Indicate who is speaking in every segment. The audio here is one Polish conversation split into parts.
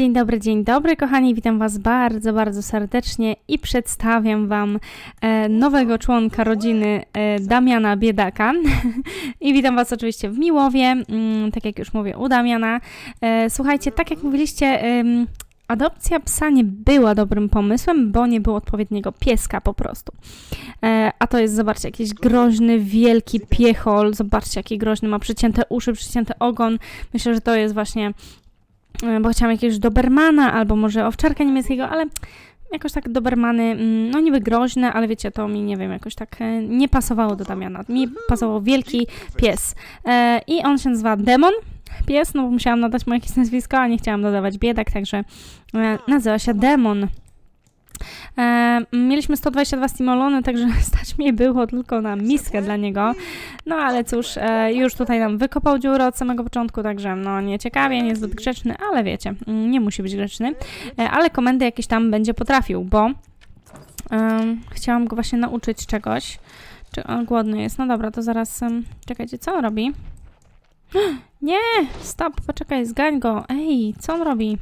Speaker 1: Dzień dobry, dzień dobry, kochani. Witam Was bardzo, bardzo serdecznie i przedstawiam Wam e, nowego członka rodziny e, Damiana Biedaka. I witam Was oczywiście w Miłowie, mm, tak jak już mówię, u Damiana. E, słuchajcie, tak jak mówiliście, adopcja psa nie była dobrym pomysłem, bo nie było odpowiedniego pieska po prostu. E, a to jest, zobaczcie, jakiś groźny, wielki piechol. Zobaczcie, jaki groźny ma przycięte uszy, przycięty ogon. Myślę, że to jest właśnie bo chciałam jakiegoś Dobermana albo może owczarka niemieckiego, ale jakoś tak Dobermany, mm, no niby groźne, ale wiecie, to mi, nie wiem, jakoś tak e, nie pasowało do Damiana. Mi pasował wielki pies. E, I on się nazywa Demon, pies, no bo musiałam nadać mu jakieś nazwisko, a nie chciałam dodawać biedak, także nazywa się Demon. Mieliśmy 122 stimolony, także stać mi było tylko na miskę dla niego. No ale cóż, e, już tutaj nam wykopał dziurę od samego początku, także no nieciekawie, niezbyt grzeczny, ale wiecie, mm, nie musi być grzeczny. E, ale komendy jakieś tam będzie potrafił, bo chciałam go właśnie nauczyć czegoś. Czy on głodny jest? No dobra, to zaraz, czekajcie, co on robi? Nie, stop, poczekaj, zgań go. Ej, co on robi?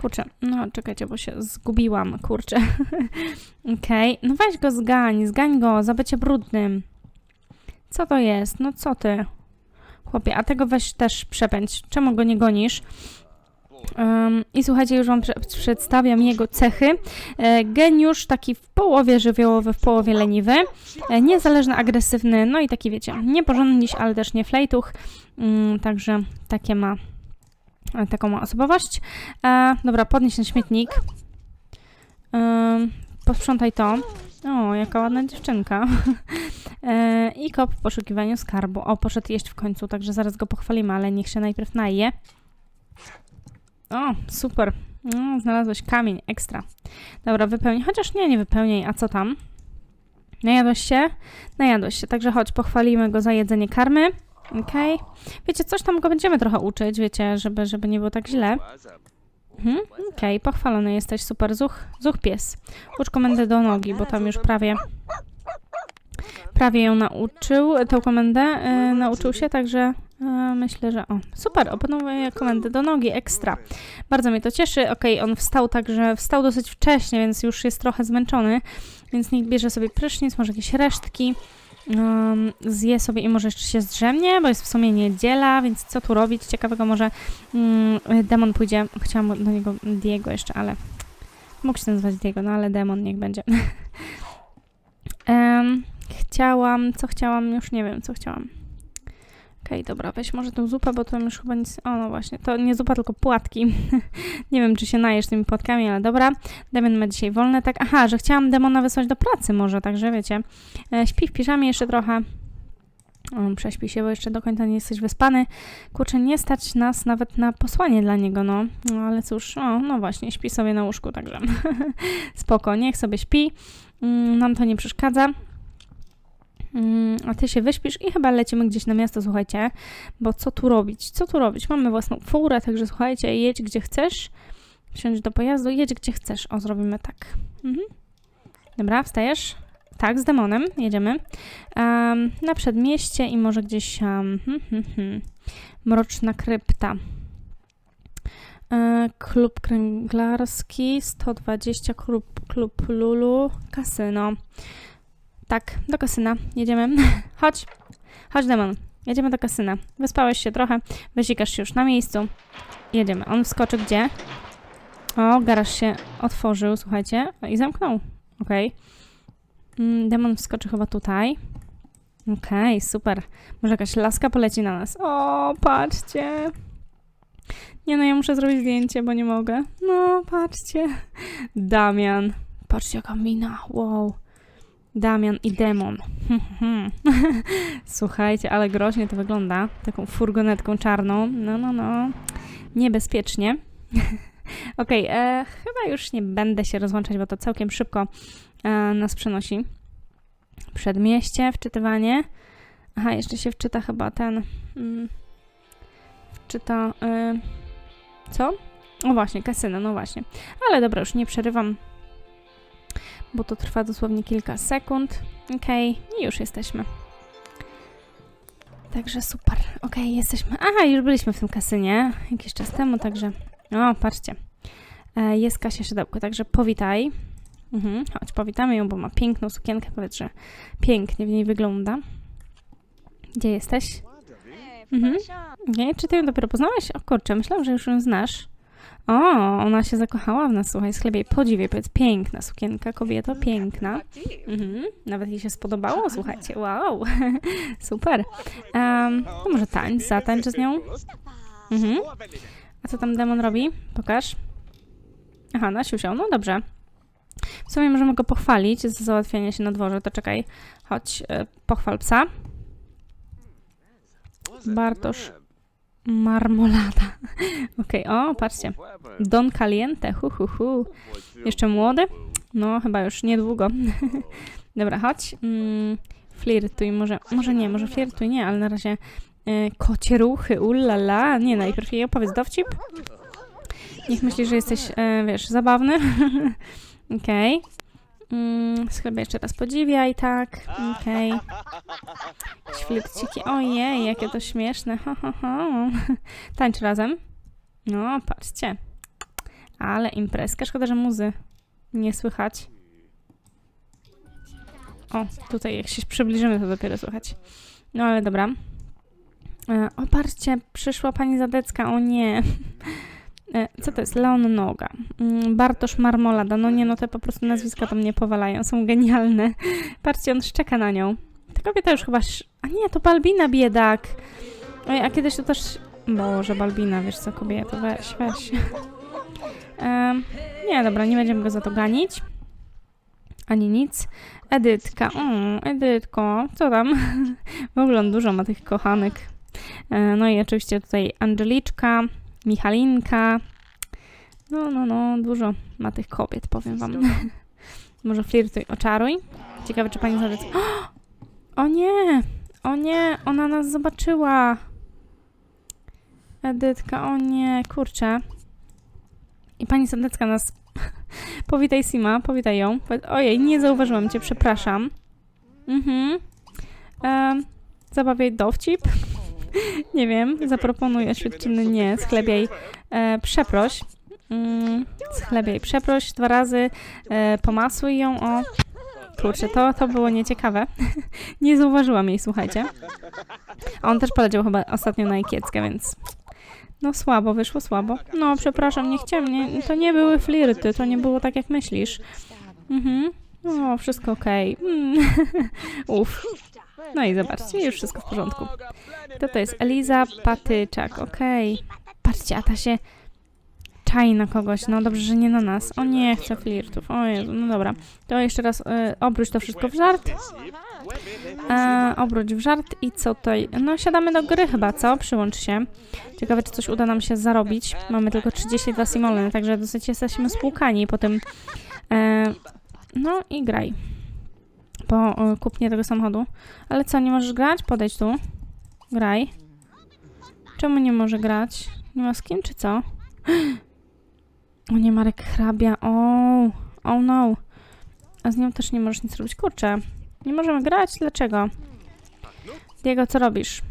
Speaker 1: Kurczę, no czekajcie, bo się zgubiłam, kurczę. Okej, okay. no weź go zgań, zgań go za bycie brudnym. Co to jest? No co ty? Chłopie, a tego weź też przepędź. Czemu go nie gonisz? Um, I słuchajcie, już Wam przedstawiam jego cechy. E, geniusz, taki w połowie żywiołowy, w połowie leniwy, e, niezależny, agresywny, no i taki wiecie, nieporządny, ale też nie flejtuch. Um, także takie ma taką osobowość. E, dobra, podnieś ten śmietnik. E, posprzątaj to. O, jaka ładna dziewczynka. e, I kop w poszukiwaniu skarbu. O, poszedł jeść w końcu, także zaraz go pochwalimy, ale niech się najpierw naje. O, super. No, znalazłeś kamień, ekstra. Dobra, wypełnij. Chociaż nie, nie wypełnij. A co tam? Najadłeś się? Najadłeś się, także chodź, pochwalimy go za jedzenie karmy. Okej. Okay. Wiecie, coś tam go będziemy trochę uczyć, wiecie, żeby, żeby nie było tak źle. Mhm. Okej, okay. pochwalony jesteś, super. Zuch, zuch pies. Ucz komendę do nogi, bo tam już prawie prawie ją nauczył, tę komendę e, nauczył się, także e, myślę, że o, super, opanowuje komendę do nogi, ekstra. Bardzo mnie to cieszy. Okay, on wstał także, wstał dosyć wcześnie, więc już jest trochę zmęczony, więc niech bierze sobie prysznic, może jakieś resztki um, zje sobie i może jeszcze się zdrzemnie, bo jest w sumie niedziela, więc co tu robić? Ciekawego może um, demon pójdzie, chciałam do niego Diego jeszcze, ale mógł się nazywać Diego, no ale demon niech będzie. um, chciałam, co chciałam, już nie wiem, co chciałam. Okej, okay, dobra, weź może tą zupę, bo tam już chyba nic... O, no właśnie, to nie zupa, tylko płatki. nie wiem, czy się najesz tymi płatkami, ale dobra. Damian ma dzisiaj wolne, tak? Aha, że chciałam demona wysłać do pracy może, także wiecie. E, śpi w piżamie jeszcze trochę. O, prześpi się, bo jeszcze do końca nie jesteś wyspany. Kurczę, nie stać nas nawet na posłanie dla niego, no. no ale cóż, o, no właśnie, śpi sobie na łóżku, także spoko, niech sobie śpi. Mm, nam to nie przeszkadza. Mm, a ty się wyśpisz i chyba lecimy gdzieś na miasto, słuchajcie, bo co tu robić? Co tu robić? Mamy własną furę, także słuchajcie, jedź gdzie chcesz, wsiądź do pojazdu, jedź gdzie chcesz. O, zrobimy tak. Mhm. Dobra, wstajesz? Tak, z demonem jedziemy. Um, na przedmieście i może gdzieś um, hmm, hmm, hmm. mroczna krypta. E, klub kręglarski, 120, klub, klub Lulu, kasyno. Tak, do kasyna. Jedziemy. Chodź. Chodź, demon. Jedziemy do kasyna. Wyspałeś się trochę. Wyzikasz się już na miejscu. Jedziemy. On wskoczy gdzie? O, garaż się otworzył, słuchajcie. I zamknął. Okej. Okay. Mm, demon wskoczy chyba tutaj. Okej, okay, super. Może jakaś laska poleci na nas. O, patrzcie. Nie no, ja muszę zrobić zdjęcie, bo nie mogę. No, patrzcie. Damian. Patrzcie, jaka mina. Wow. Damian i demon. Słuchajcie, ale groźnie to wygląda. Taką furgonetką czarną. No, no, no. Niebezpiecznie. Okej, okay, e, chyba już nie będę się rozłączać, bo to całkiem szybko e, nas przenosi. Przedmieście, wczytywanie. Aha, jeszcze się wczyta chyba ten... Mm, wczyta... E, co? O właśnie, kasyno, no właśnie. Ale dobra, już nie przerywam bo to trwa dosłownie kilka sekund. Ok, i już jesteśmy. Także super. Ok, jesteśmy. Aha, już byliśmy w tym kasynie jakiś czas temu, także O, patrzcie. E, jest Kasia Szydełko, także powitaj. Mhm, chodź, powitamy ją, bo ma piękną sukienkę. Powiedz, że pięknie w niej wygląda. Gdzie jesteś? Mhm. Nie, czy ty ją dopiero poznałeś? O kurczę, myślałam, że już ją znasz. O, ona się zakochała w nas, słuchaj, sklepie. Podziwiaj, powiedz, piękna sukienka, kobieto, piękna. Mhm. Nawet jej się spodobało, słuchajcie, wow, super. Um, to może tańcz, zatańcz z nią. Mhm. A co tam demon robi? Pokaż. Aha, nasiusiał, no dobrze. W sumie możemy go pochwalić za załatwianie się na dworze, to czekaj, chodź, e, pochwal psa. Bartosz Marmolada. Okej, o, patrzcie. Don Caliente, hu, hu, hu. Jeszcze młody? No, chyba już niedługo. Dobra, chodź. Mm, flirtuj, może, może nie, może flirtuj nie, ale na razie e, kocie ruchy, ulala. Nie, najpierw jej opowiedz dowcip. Niech myśli, że jesteś, e, wiesz, zabawny. Okej. Mm, Schlebę jeszcze raz podziwiaj, tak. Okej. Jakieś Flirciki. Ojej, jakie to śmieszne. Ho, ho, ho. Tańcz razem. No, patrzcie. Ale imprezka. Szkoda, że muzy nie słychać. O, tutaj jak się przybliżymy, to dopiero słychać. No ale dobra. E, O, patrzcie, przyszła pani Zadecka. O nie. E, Co to jest? Leon Noga. Mm, Bartosz Marmolada. No nie, no te po prostu nazwiska to mnie powalają. Są genialne. Patrzcie, on szczeka na nią. Ta kobieta już chyba... A nie, to Balbina biedak. Oj, a kiedyś to też... Boże, Balbina, wiesz co, kobieto, weź, weź. Nie, dobra, nie będziemy go za to ganić. Ani nic. Edytka. O, Edytko, co tam? w ogóle on dużo ma tych kochanek. E, no i oczywiście tutaj Angeliczka, Michalinka. No, no, no, dużo ma tych kobiet, powiem wam. Może flirtuj, oczaruj. Ciekawe, czy pani zadec... O nie! O nie! Ona nas zobaczyła! Edytka, o nie, kurczę. I pani Sadecka nas... powitaj Sima, powitaj ją. Ojej, nie zauważyłam cię, przepraszam. Mhm. Em, zabawiaj dowcip. nie wiem, zaproponuję świadczyny nie, schlebiaj, e, przeproś. Mm, schlebiaj, przeproś dwa razy, e, pomasuj ją, o. Kurczę, to, to było nieciekawe. nie zauważyłam jej, słuchajcie. A on też poleciał chyba ostatnio na Ikieckę, więc... No słabo, wyszło słabo. No, przepraszam, nie chciałem, nie, to nie były flirty, to nie było tak, jak myślisz. Mhm. O, wszystko okej. Mm. Uff. No i zobaczcie, już wszystko w porządku. Kto to jest? Eliza Patyczak, okej. Patrzcie, a ta się czai na kogoś. No dobrze, że nie na nas. O nie, chcę flirtów. O Jezu, no dobra. To jeszcze raz e, obróć to wszystko w żart. E, obróć w żart i co tutaj? No siadamy do gry chyba, co? Przyłącz się. Ciekawe, czy coś uda nam się zarobić. Mamy tylko 32 simoleny, także dosyć jesteśmy spłukani po tym. E, no i graj. Po e, kupnie tego samochodu. Ale co, nie możesz grać? Podejdź tu. Graj. Czemu nie może grać? Nie ma z kim, czy co? O nie, Marek hrabia. O, oh no. A z nią też nie możesz nic robić. Kurczę. Nie możemy grać? Dlaczego? Diego, co robisz?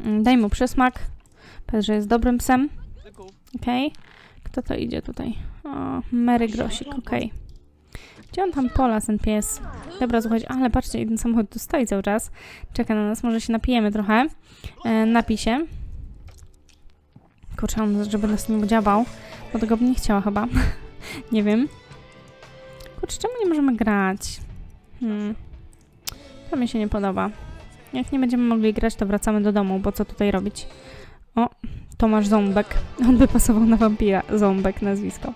Speaker 1: Mm, Daj mu przysmak. Powiedz, że jest dobrym psem. Okej. Kto to idzie tutaj? O, Mary Grosik, okej. Gdzie on tam pola, ten pies? Dobra, słuchajcie, ale patrzcie, jeden samochód tu stoi cały czas. Czeka na nas, może się napijemy trochę. E, napij się. Kurczę, on, żeby nas nie udziałał. Bo tego bym nie chciała chyba. nie wiem. Kurczę, czemu nie możemy grać? Hmm. To mi się nie podoba. Jak nie będziemy mogli grać, to wracamy do domu, bo co tutaj robić? O, Tomasz Ząbek. On by pasował na wampira. Ząbek nazwisko.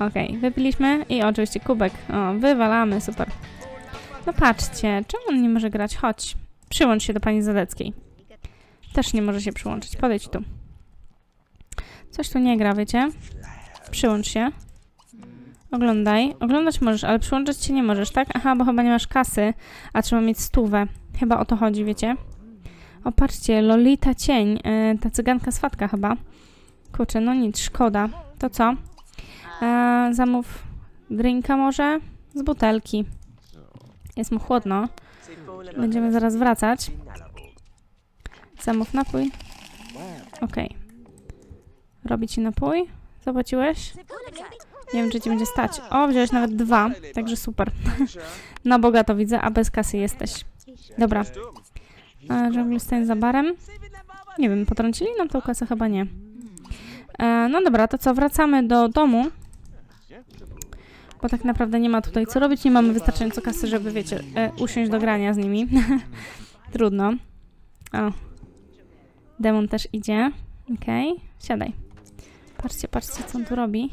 Speaker 1: Okej, wypiliśmy i oczywiście kubek. O, wywalamy, super. No patrzcie, czemu on nie może grać? Chodź, przyłącz się do pani Zadeckiej. Też nie może się przyłączyć. Podejdź tu. Coś tu nie gra, wiecie? Przyłącz się. Oglądaj. Oglądać możesz, ale przyłączyć się nie możesz, tak? Aha, bo chyba nie masz kasy, a trzeba mieć stówę. Chyba o to chodzi, wiecie? O, patrzcie, Lolita Cień, yy, ta cyganka swatka chyba. Kurczę, no nic, szkoda. To co? E, zamów drinka może? Z butelki. Jest mu chłodno. Będziemy zaraz wracać. Zamów napój. Okej. Robi ci napój? Zapłaciłeś? Nie wiem, czy ci będzie stać. O, wziąłeś nawet dwa, także super. Na bogato widzę, a bez kasy jesteś. Dobra. A Żonglestein za barem? Nie wiem, potrącili nam tą kasę? Chyba nie. E, no dobra, to co, wracamy do domu. Bo tak naprawdę nie ma tutaj co robić, nie mamy wystarczająco kasy, żeby, wiecie, e, usiąść do grania z nimi. Trudno. O. Demon też idzie. Okej, siadaj. Patrzcie, patrzcie, co on tu robi.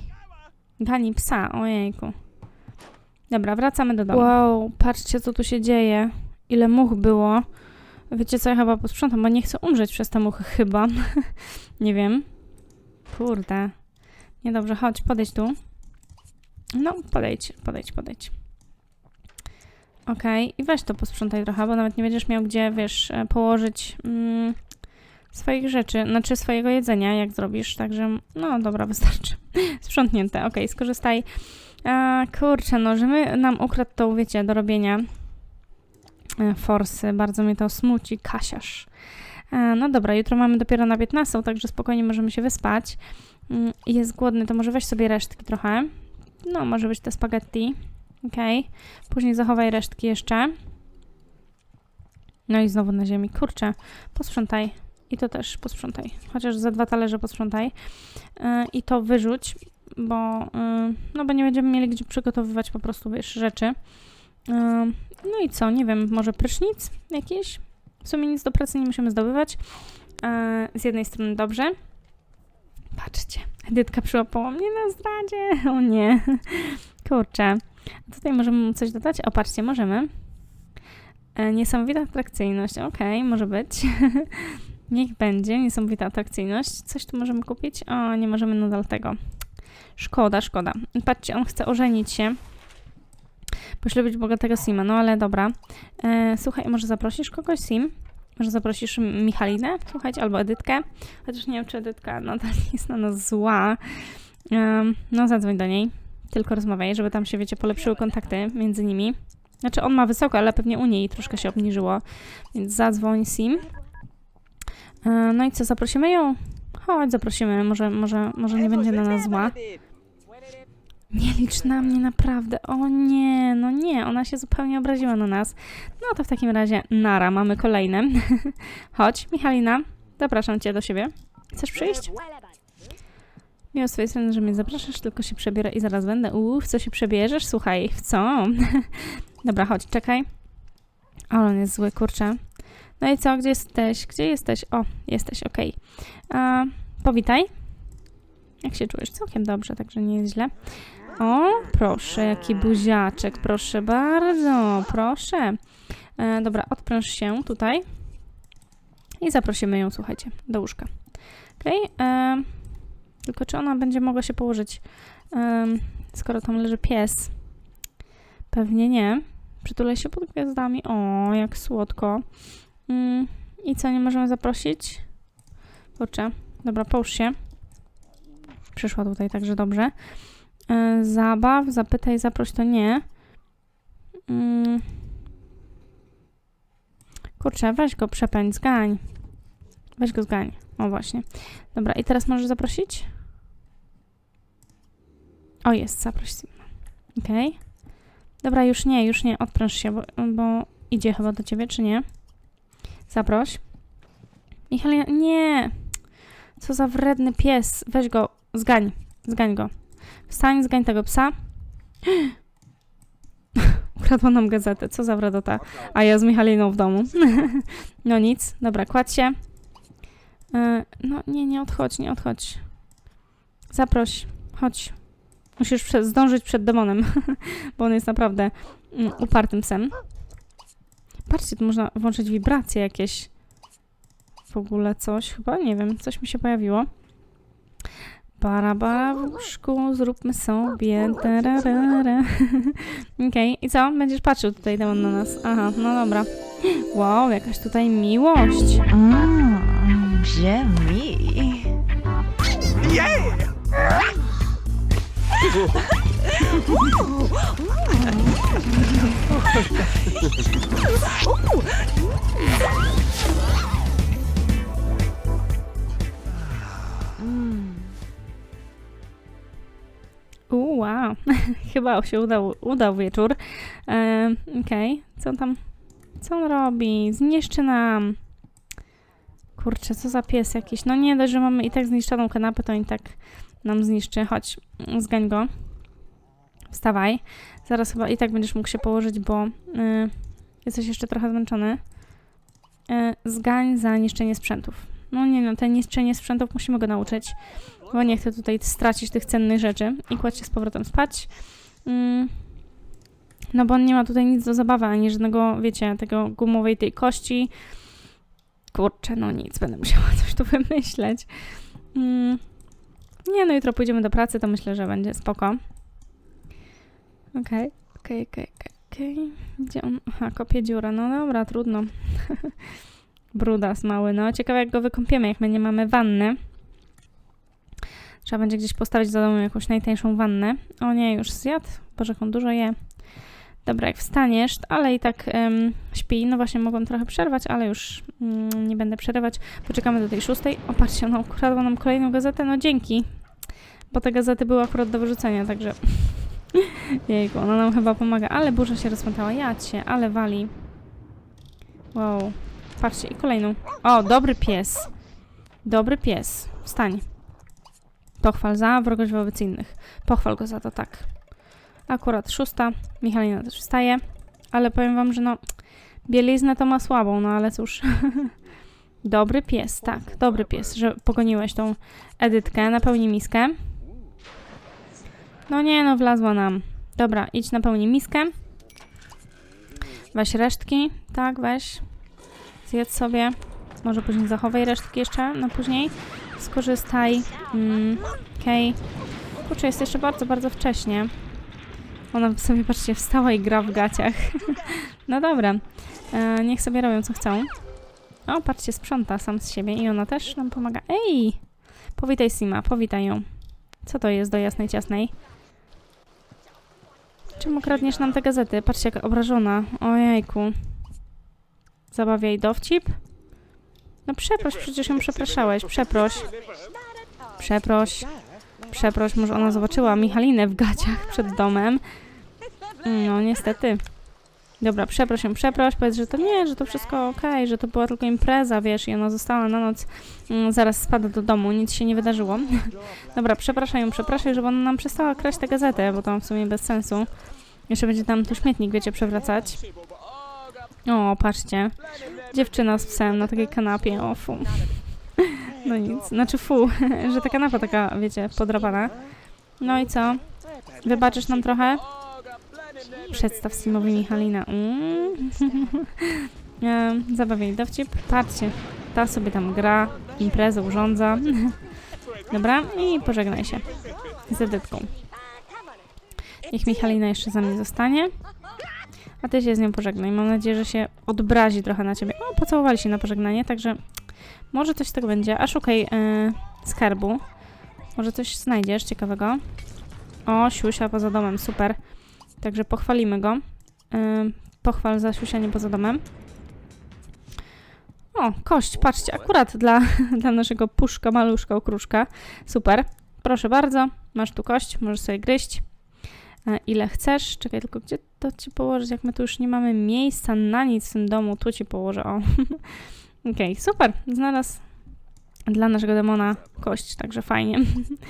Speaker 1: Gani psa, ojejku. Dobra, wracamy do domu. Wow, patrzcie, co tu się dzieje. Ile much było. Wiecie co, ja chyba posprzątam, bo nie chcę umrzeć przez te muchy, chyba. nie wiem. Kurde. Niedobrze, chodź, podejdź tu. No, podejdź, podejdź, podejdź. Okej, i weź to posprzątaj trochę, bo nawet nie będziesz miał gdzie, wiesz, e, położyć mm, swoich rzeczy, znaczy swojego jedzenia, jak zrobisz, także, no dobra, wystarczy. Sprzątnięte, okej, skorzystaj. A, kurczę, no, że my nam ukradł tą, wiecie, do robienia e, forsy, bardzo mnie to smuci, kasiarz. E, no dobra, jutro mamy dopiero na 15, także spokojnie możemy się wyspać. Mm, Jest głodny, to może weź sobie resztki trochę. No, może być te spaghetti. Okej. Później zachowaj resztki jeszcze. No i znowu na ziemi. Kurczę, posprzątaj. I to też posprzątaj. Chociaż za dwa talerze posprzątaj. Yy, I to wyrzuć, bo, yy, no bo nie będziemy mieli gdzie przygotowywać po prostu, wiesz, rzeczy. Yy, no i co, nie wiem, może prysznic jakiś? W sumie nic do pracy nie musimy zdobywać. Yy, z jednej strony dobrze. Patrzcie, Edytka przyłapała mnie na zdradzie. O nie. Kurczę. Tutaj możemy coś dodać? O, patrzcie, możemy. E, niesamowita atrakcyjność. Okej, może być. Niech będzie. Niesamowita atrakcyjność. Coś tu możemy kupić? O, nie możemy nadal tego. Szkoda, szkoda. Patrzcie, on chce ożenić się. Poślubić bogatego Sima. No ale dobra. E, słuchaj, może zaprosisz kogoś, Sim? Może zaprosisz Michalinę? Słuchajcie, albo Edytkę? Chociaż nie wiem, czy Edytka nadal jest na nas zła. Em, no, zadzwoń do niej. Tylko rozmawiaj, żeby tam się, wiecie, polepszyły kontakty między nimi. Znaczy, on ma wysoko, ale pewnie u niej troszkę się obniżyło. Więc zadzwoń Sim. E, no i co, zaprosimy ją? Chodź, zaprosimy. Może, może, może nie będzie na nas zła. Nie licz na mnie, naprawdę. O nie, no nie, ona się zupełnie obraziła na nas. No to w takim razie, nara, mamy kolejne. Chodź, Michalina, zapraszam cię do siebie. Chcesz przyjść? Miło z strony, że mnie zapraszasz, tylko się przebiorę i zaraz będę. Uuu, w co się przebierzesz? Słuchaj, w co? Dobra, chodź, czekaj. O, on jest zły, kurczę. No i co, gdzie jesteś? Gdzie jesteś? O, jesteś, okej. A, Powitaj. Jak się czujesz? Całkiem dobrze, także nie jest źle. O, proszę, jaki buziaczek, proszę bardzo, proszę. E, dobra, odpręż się tutaj. I zaprosimy ją, słuchajcie, do łóżka. Okej, e, tylko czy ona będzie mogła się położyć, em, skoro tam leży pies? Pewnie nie. Przytulaj się pod gwiazdami. O, jak słodko. Mm, I co, nie możemy zaprosić? Kurczę. Dobra, połóż się. Przyszła tutaj, także dobrze. E, zabaw, zapytaj, zaproś, to nie. Mm. Kurczę, weź go, przepędź, zgań. Weź go, zgań. O, właśnie. Dobra, i teraz możesz zaprosić? O, jest, zaproś. Okej. Dobra, już nie, już nie, odpręż się, bo, bo idzie chyba do ciebie, czy nie? Zaproś. Michalina, nie! Co za wredny pies. Weź go, zgań, zgań go. Wstań, zgań tego psa. Ukradła nam gazetę, co za wredota. A ja z Michaliną w domu. no nic, dobra, kładź się. E, no nie, nie odchodź, nie odchodź. Zaproś, chodź. Musisz prze- zdążyć przed demonem, bo on jest naprawdę mm, upartym psem. Patrzcie, tu można włączyć wibracje jakieś. W ogóle coś, chyba, nie wiem, coś mi się pojawiło. Para, para w łóżku, zróbmy sobie. tararara. Okej, i co? Będziesz patrzył tutaj demon na nas. Aha, no dobra. Wow, jakaś tutaj miłość.
Speaker 2: Mmm,
Speaker 1: Wow, chyba się udał, udał wieczór. E, Okej, co on tam, co on robi? Zniszczy nam. Kurczę, co za pies jakiś. No nie dość, że mamy i tak zniszczoną kanapę, to i tak nam zniszczy. Chodź, zgań go. Wstawaj. Zaraz chyba i tak będziesz mógł się położyć, bo y, jesteś jeszcze trochę zmęczony. Y, zgań za niszczenie sprzętów. No nie no, te niszczenie sprzętów musimy go nauczyć, bo nie chcę tutaj stracić tych cennych rzeczy. I kładź się z powrotem spać. Mm. No bo on nie ma tutaj nic do zabawy, ani żadnego, wiecie, tego gumowej tej kości. Kurczę, no nic, będę musiała coś tu wymyśleć. Mm. Nie, no jutro pójdziemy do pracy, to myślę, że będzie spoko. Okej, okej, okej, okej, okej. Gdzie on? Aha, kopie dziurę. No dobra, trudno. Brudas mały, no. Ciekawe jak go wykąpiemy, jak my nie mamy wanny. Trzeba będzie gdzieś postawić za domu jakąś najtańszą wannę. O nie, już zjadł. Boże, on dużo je. Dobra, jak wstaniesz, ale i tak em, śpi. No właśnie, mogłam trochę przerwać, ale już mm, nie będę przerywać. Poczekamy do tej szóstej. O, patrzcie, ona ukradła nam kolejną gazetę. No dzięki. Bo te gazety były akurat do wyrzucenia, także... Jejku, ona nam chyba pomaga. Ale burza się rozpętała. Ja cię, ale wali. Wow. Patrzcie, i kolejną. O, dobry pies. Dobry pies. Wstań. Pochwal za wrogość wobec innych. Pochwal go za to, tak. Akurat szósta. Michalina też wstaje. Ale powiem wam, że no... Bieliznę to ma słabą, no ale cóż. dobry pies, tak. Dobry pies, że pogoniłeś tą Edytkę. Napełnij miskę. No nie, no wlazła nam. Dobra, idź napełnij miskę. Weź resztki. Tak, weź. Zjedz sobie. Może później zachowaj resztki jeszcze na później. Skorzystaj. Mm, Okej. Okay. Kurczę, jest jeszcze bardzo, bardzo wcześnie. Ona sobie, patrzcie, wstała i gra w gaciach. no dobra. E, niech sobie robią, co chcą. O, patrzcie, sprząta sam z siebie i ona też nam pomaga. Ej! Powitaj Sima, powitaj ją. Co to jest do jasnej ciasnej? Czemu kradniesz nam te gazety? Patrzcie, jaka obrażona. Ojejku. Zabawiaj dowcip? No przeproś, przecież ją przepraszałeś. Przeproś. Przeproś. Przeproś, może ona zobaczyła Michalinę w gaciach przed domem. No, niestety. Dobra, przeproś ją, przeproś, powiedz, że to nie, że to wszystko okej, że to była tylko impreza, wiesz, i ona została na noc, mm, zaraz spada do domu, nic się nie wydarzyło. Dobra, przepraszaj ją, przepraszaj, żeby ona nam przestała kraść tę gazetę, bo to w sumie bez sensu. Jeszcze będzie tam tu śmietnik, wiecie, przewracać. O, patrzcie. Dziewczyna z psem na takiej kanapie, o fu. No nic, znaczy fu, że ta kanapa taka, wiecie, podrapana. No i co? Wybaczysz nam trochę? Przedstaw Simowi Michalina. Mm. E, Zabawiaj dowcip. Patrzcie, ta sobie tam gra, imprezę urządza. Dobra, i pożegnaj się z Edytką. Niech Michalina jeszcze za mnie zostanie. A ty się z nią pożegnaj. Mam nadzieję, że się odbrazi trochę na ciebie. O, pocałowali się na pożegnanie, także może coś tego będzie. A szukaj e, skarbu. Może coś znajdziesz ciekawego. O, siusia poza domem, super. Także pochwalimy go. E, pochwal za siusianie poza domem. O, kość, patrzcie, akurat dla, dla naszego puszka, maluszka, okruszka. Super. Proszę bardzo, masz tu kość, możesz sobie gryźć. Ile chcesz. Czekaj, tylko gdzie to ci położyć, jak my tu już nie mamy miejsca na nic w tym domu, tu ci położę, o. Okej, okay, super, znalazł dla naszego demona kość, także fajnie.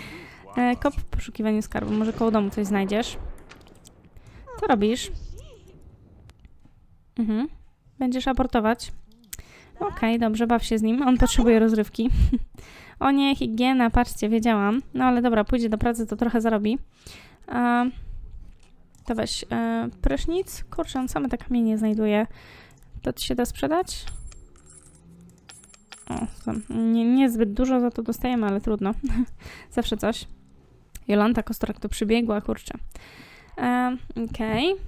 Speaker 1: e, kop w poszukiwaniu skarbu, może koło domu coś znajdziesz. Co robisz? Mhm. Będziesz abortować? Okej, okay, dobrze, baw się z nim, on potrzebuje rozrywki. o nie, higiena, patrzcie, wiedziałam. No ale dobra, pójdzie do pracy, to trochę zarobi. E, to weź e, prysznic. Kurczę, on same te kamienie znajduje. To ci się da sprzedać? O, nie, niezbyt dużo za to dostajemy, ale trudno. Zawsze coś. Jolanta Kostorak to przybiegła, kurczę. E, Okej. Okay.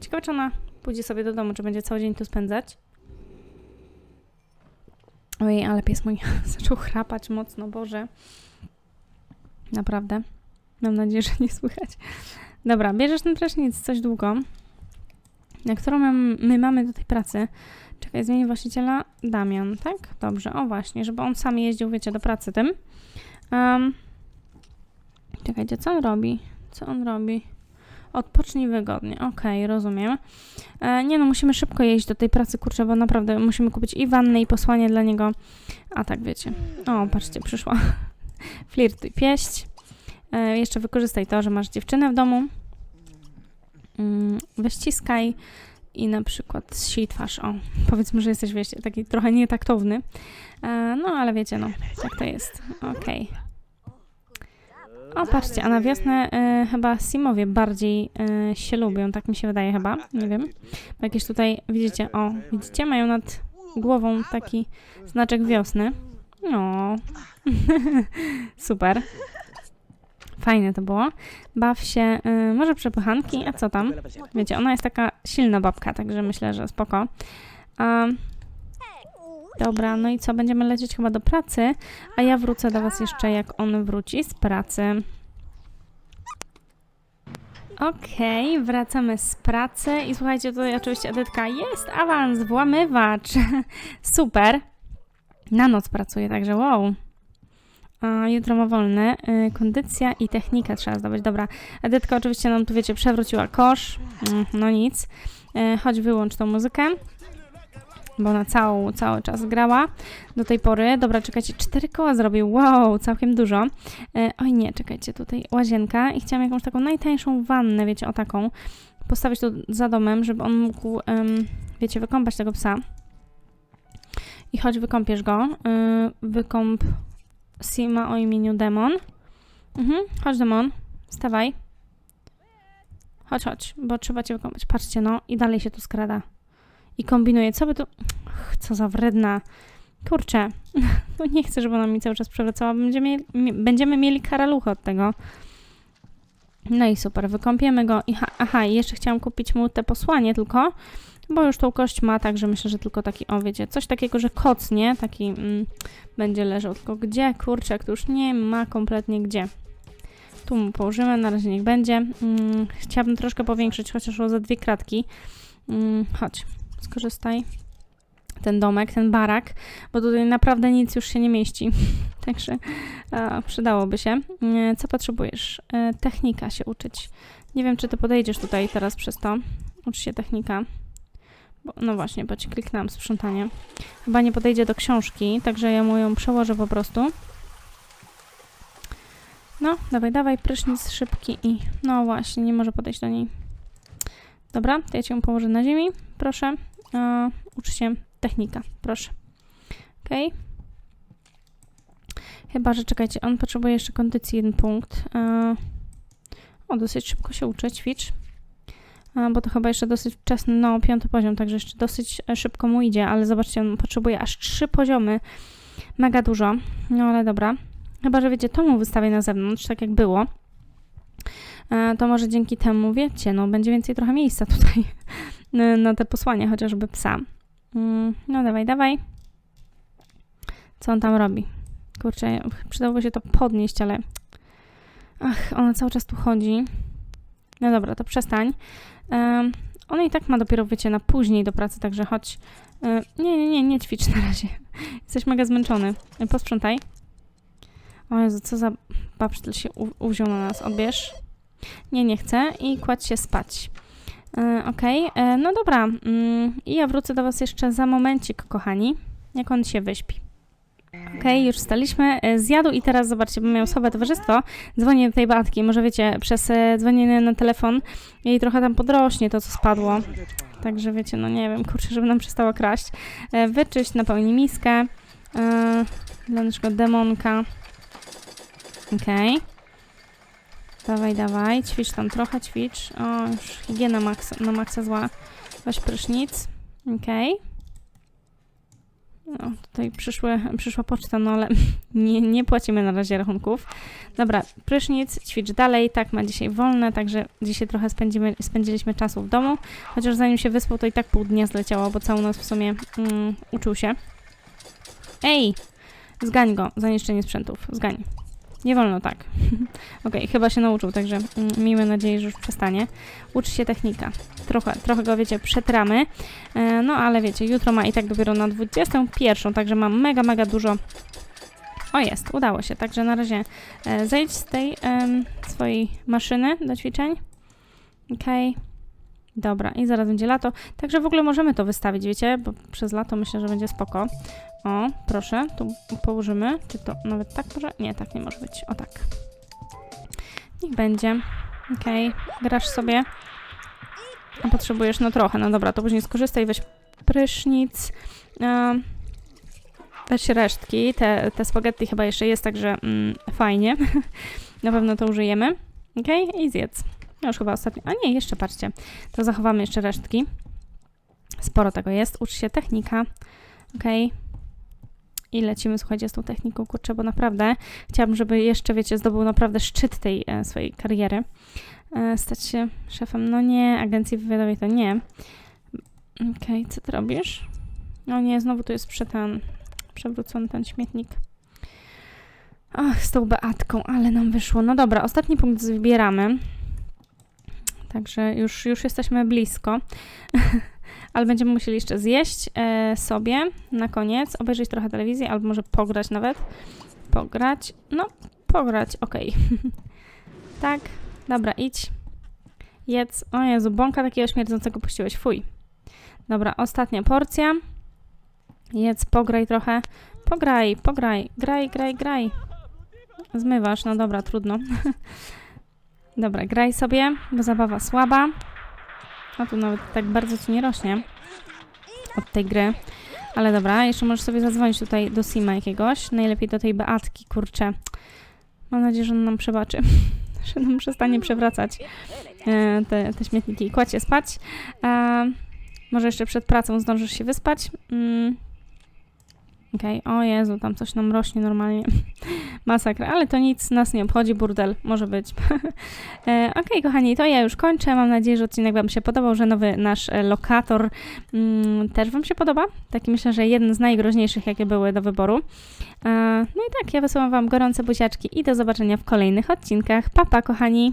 Speaker 1: Ciekawe, czy ona pójdzie sobie do domu, czy będzie cały dzień tu spędzać. Ojej, ale pies mój zaczął chrapać mocno, Boże. Naprawdę. Mam nadzieję, że nie słychać. Dobra, bierzesz ten prysznic coś długo, na którą my mamy do tej pracy. Czekaj, zmieni właściciela Damian, tak? Dobrze, o właśnie, żeby on sam jeździł, wiecie, do pracy tym. Um, czekajcie, co on robi? Co on robi? Odpocznij wygodnie. Okej, rozumiem. E, nie no, musimy szybko jeść do tej pracy, kurczę, bo naprawdę musimy kupić i wannę, i posłanie dla niego. A tak, wiecie. O, patrzcie, przyszła. Flirtuj, pieść. E, jeszcze wykorzystaj to, że masz dziewczynę w domu. Mm, wyściskaj i na przykład zsij twarz. O, powiedzmy, że jesteś, wiecie, taki trochę nietaktowny. E, no, ale wiecie, no, tak to jest. Okej. O, patrzcie, a na wiosnę e, chyba Simowie bardziej e, się lubią, tak mi się wydaje chyba, nie wiem. Bo jakieś tutaj, widzicie, o, widzicie, mają nad głową taki znaczek wiosny. No, super. Fajne to było. Baw się, e, może przepychanki, a co tam? Wiecie, ona jest taka silna babka, także myślę, że spoko. A, dobra, no i co? Będziemy lecieć chyba do pracy, a ja wrócę do Was jeszcze, jak on wróci z pracy. Okej, wracamy z pracy i słuchajcie, tutaj oczywiście Edytka jest awans, włamywacz. Super. Na noc pracuje, także wow. A jutro ma wolne. Y, kondycja i technika trzeba zdobyć. Dobra, Edytka oczywiście nam tu, wiecie, przewróciła kosz. Mm, no nic. Y, chodź, wyłącz tą muzykę. Bo ona całą, cały czas grała do tej pory. Dobra, czekajcie, cztery koła zrobił. Wow, całkiem dużo. E, oj nie, czekajcie, tutaj łazienka i chciałam jakąś taką najtańszą wannę, wiecie, o taką. Postawić tu za domem, żeby on mógł, wiecie, wykąpać tego psa. I chodź, wykąpiesz go. Wykąp Sima o imieniu Demon. Mhm, chodź Demon, wstawaj. Chodź, chodź, bo trzeba cię wykąpać. Patrzcie, no i dalej się tu skrada. I kombinuje, co by tu... Ach, co za wredna. Kurczę, no nie chcę, żeby ona mi cały czas przewracała. Będziemy, będziemy mieli karaluchę od tego. No i super, wykąpiemy go. I ha, aha, jeszcze chciałam kupić mu te posłanie tylko, bo już tą kość ma, także myślę, że tylko taki, o wiecie, coś takiego, że koc, nie? Taki mm, będzie leżał. Tylko gdzie? Kurczę, to już nie ma kompletnie gdzie. Tu mu położymy, na razie niech będzie. Mm, chciałabym troszkę powiększyć, chociaż o ze dwie kratki. Mm, chodź, skorzystaj. Ten domek, ten barak, bo tutaj naprawdę nic już się nie mieści. Także a, przydałoby się. E, Co potrzebujesz? E, technika się uczyć. Nie wiem, czy ty podejdziesz tutaj teraz przez to. Ucz się technika. Bo, no właśnie, bo ci kliknęłam sprzątanie. Chyba nie podejdzie do książki, także ja mu ją przełożę po prostu. No, dawaj, dawaj, prysznic szybki i... No właśnie, nie może podejść do niej. Dobra, to ja cię położę na ziemi, proszę. E, ucz się technika, proszę. Okej. Chyba, że czekajcie, on potrzebuje jeszcze kondycji jeden punkt. E, o, dosyć szybko się uczy, ćwicz. E, bo to chyba jeszcze dosyć wczesny, no, piąty poziom, także jeszcze dosyć e, szybko mu idzie, ale zobaczcie, on potrzebuje aż trzy poziomy. Mega dużo. No, ale dobra. Chyba, że wiecie, to mu wystawię na zewnątrz, tak jak było. E, to może dzięki temu, wiecie, no, będzie więcej trochę miejsca tutaj na- na te posłanie, chociażby psa. Mm, No, dawaj, dawaj. Co on tam robi? Kurczę, przydałoby się to podnieść, ale... Ach, ona cały czas tu chodzi. No dobra, to przestań. On i tak ma dopiero, wiecie, na później do pracy, także chodź. E, nie, nie, nie, nie ćwicz na razie. Jesteś mega zmęczony. E, Posprzątaj. O Jezu, co za babsztyl się uwziął na nas. Odbierz. Nie, nie chcę. I kładź się spać. E, Okej, e, no dobra. Mm, I ja wrócę do Was jeszcze za momencik, kochani, jak on się wyśpi. Okej, już wstaliśmy, e, zjadł i teraz zobaczcie, bo miał słabe towarzystwo. Dzwonię do tej Batki, może wiecie, przez e, dzwonienie na telefon jej trochę tam podrośnie to, co spadło. Także wiecie, no nie wiem, kurczę, żeby nam przestała kraść. E, Wyczyść, napełnij miskę dla naszego demonka. Okej. Dawaj, dawaj, ćwicz tam trochę, ćwicz. O, już higiena maksa, na maksa zła. Weź prysznic. Okej. No, tutaj przyszły, przyszła poczta, no ale nie, nie płacimy na razie rachunków. Dobra, prysznic, ćwicz dalej. Tak, ma dzisiaj wolne, także dzisiaj trochę spędzimy, spędziliśmy czasu w domu. Chociaż zanim się wyspał, to i tak pół dnia zleciało, bo cały noc w sumie mm, uczył się. Ej! Zgań go za niszczenie sprzętów. Zgań. Nie wolno tak. Okej, chyba się nauczył, także mm, miejmy nadzieję, że już przestanie. Uczy się technika. Trochę, trochę go, wiecie, przetramy. E, no ale wiecie, jutro ma i tak dopiero na 21, także mam mega, mega dużo O, jest, udało się. Także na razie e, zejdź z tej em, swojej maszyny do ćwiczeń. Okej. Dobra, i zaraz będzie lato. Także w ogóle możemy to wystawić, wiecie, bo przez lato myślę, że będzie spoko. O, proszę, tu położymy. Czy to nawet tak może? Nie, tak nie może być. O tak. Niech będzie. Okej, grasz sobie. A potrzebujesz, no trochę, no dobra, to później skorzystaj, weź prysznic. E, weź resztki. Te, te spaghetti chyba jeszcze jest, także mm, fajnie. Na pewno to użyjemy. Okej, i zjedz. Już chyba ostatnio. A nie, jeszcze patrzcie. To zachowamy jeszcze resztki. Sporo tego jest. Ucz się technika. Okej. I lecimy, słuchajcie, z tą techniką, kurczę, bo naprawdę chciałabym, żeby jeszcze, wiecie, zdobył naprawdę szczyt tej e, swojej kariery. E, stać się szefem, no nie, agencji wywiadowej to nie. Okej, co ty robisz? No nie, znowu tu jest przy ten, przewrócony ten śmietnik. Ach, z tą Beatką, ale nam wyszło. No dobra, ostatni punkt zbieramy. Także już, już jesteśmy blisko. ale będziemy musieli jeszcze zjeść e, sobie na koniec, obejrzeć trochę telewizji, albo może pograć nawet. Pograć. No, pograć, okej. tak, dobra, idź. Jedz. O Jezu, bąka takiego śmierdzącego puściłeś. Fuj. Dobra, ostatnia porcja. Jedz, pograj trochę. Pograj, pograj. Graj, graj, graj. Zmywasz, no dobra, trudno. dobra, graj sobie, bo zabawa słaba. A tu nawet tak bardzo ci nie rośnie od tej gry. Ale dobra, jeszcze możesz sobie zadzwonić tutaj do Sima jakiegoś. Najlepiej do tej Beatki, kurczę. Mam nadzieję, że on nam przebaczy. że nam przestanie przewracać e, te, te śmietniki i kładź się spać. E, może jeszcze przed pracą zdążysz się wyspać. Mm. Okej, o Jezu, tam coś nam rośnie normalnie. Masakra, ale to nic, nas nie obchodzi, burdel, może być. e, Okej, kochani, to ja już kończę. Mam nadzieję, że odcinek Wam się podobał, że nowy nasz e, lokator mm, też Wam się podoba. Taki myślę, że jeden z najgroźniejszych, jakie były do wyboru. E, no i tak, ja wysyłam Wam gorące buziaczki i do zobaczenia w kolejnych odcinkach. Pa, pa, kochani!